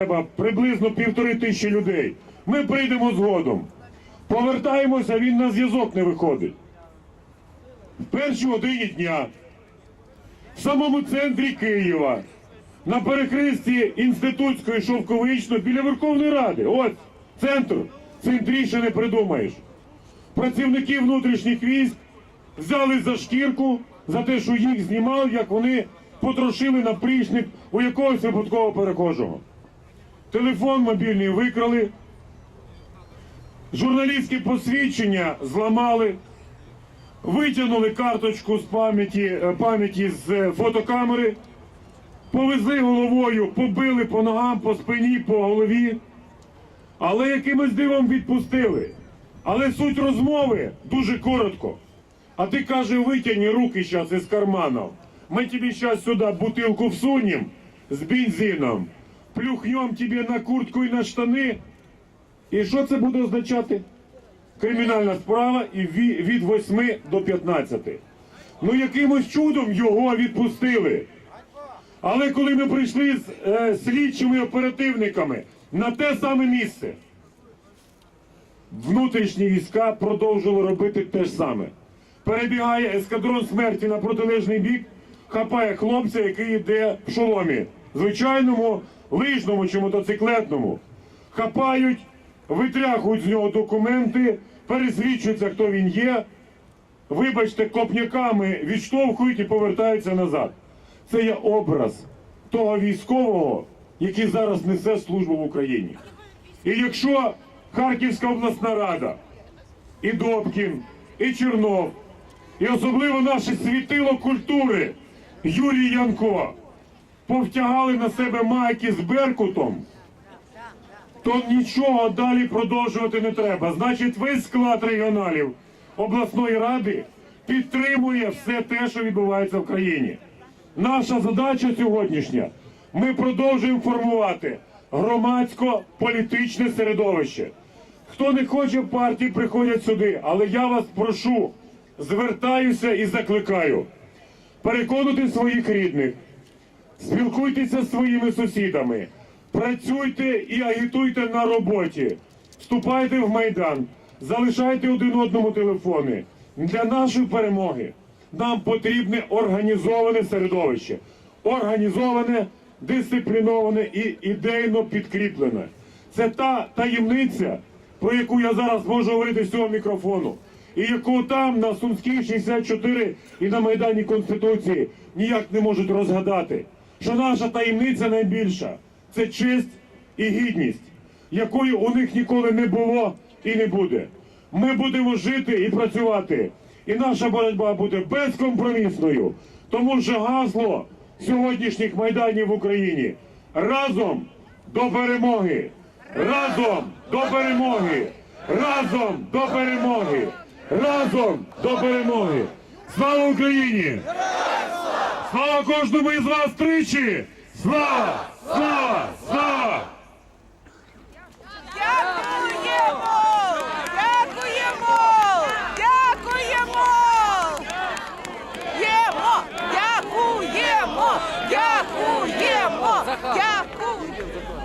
треба приблизно півтори тисячі людей. Ми прийдемо згодом. Повертаємося, він на зв'язок не виходить. В першій годині дня в самому центрі Києва, на перехресті Інститутської Шовковичної біля Верховної Ради. Ось центр. Центріше не придумаєш. Працівники внутрішніх військ взяли за шкірку за те, що їх знімали, як вони потрошили напрічник у якогось випадкового перехожого. Телефон мобільний викрали, журналістські посвідчення зламали, витягнули карточку з пам'яті е, пам'яті з е, фотокамери, повезли головою, побили по ногам, по спині, по голові, але якимось дивом відпустили. Але суть розмови дуже коротко. А ти каже, витягни руки зараз із карманов. Ми тобі зараз сюди бутилку всунем з бензином, плюхнем тебе на куртку і на штани. І що це буде означати? Кримінальна справа і ві- від 8 до 15. Ну якимось чудом його відпустили. Але коли ми прийшли з е, слідчими оперативниками на те саме місце, внутрішні війська продовжували робити те ж саме. Перебігає ескадрон смерті на протилежний бік, хапає хлопця, який йде в шоломі. Звичайному, лижному чи мотоциклетному. Хапають, витряхують з нього документи, пересвідчуються, хто він є. Вибачте, копняками відштовхують і повертаються назад. Це є образ того військового, який зараз несе службу в Україні. І якщо Харківська обласна рада, і Добкін, і Чернов, і особливо наше світило культури Юрій Янко повтягали на себе майки з Беркутом, то нічого далі продовжувати не треба. Значить, весь склад регіоналів обласної ради підтримує все те, що відбувається в країні. Наша задача сьогоднішня. Ми продовжуємо формувати громадсько-політичне середовище. Хто не хоче партії, приходять сюди. Але я вас прошу, звертаюся і закликаю переконати своїх рідних, спілкуйтеся з своїми сусідами, працюйте і агітуйте на роботі, вступайте в майдан, залишайте один одному телефони. Для нашої перемоги нам потрібне організоване середовище, організоване, дисципліноване і ідейно підкріплене. Це та таємниця, про яку я зараз можу говорити з цього мікрофону, і яку там на Сумській 64 і на Майдані Конституції ніяк не можуть розгадати. Що наша таємниця найбільша це честь і гідність, якої у них ніколи не було і не буде. Ми будемо жити і працювати, і наша боротьба буде безкомпромісною, тому що гасло сьогоднішніх майданів в Україні разом до перемоги. Разом до перемоги! Разом до перемоги! Разом до перемоги! Слава Україні! Слава кожному із вас тричі! Слава! Слава! Слава! Дякуємо! Дякуємо! Дякуємо! Дякуємо! Дякуємо! Дякуємо! Дякуємо!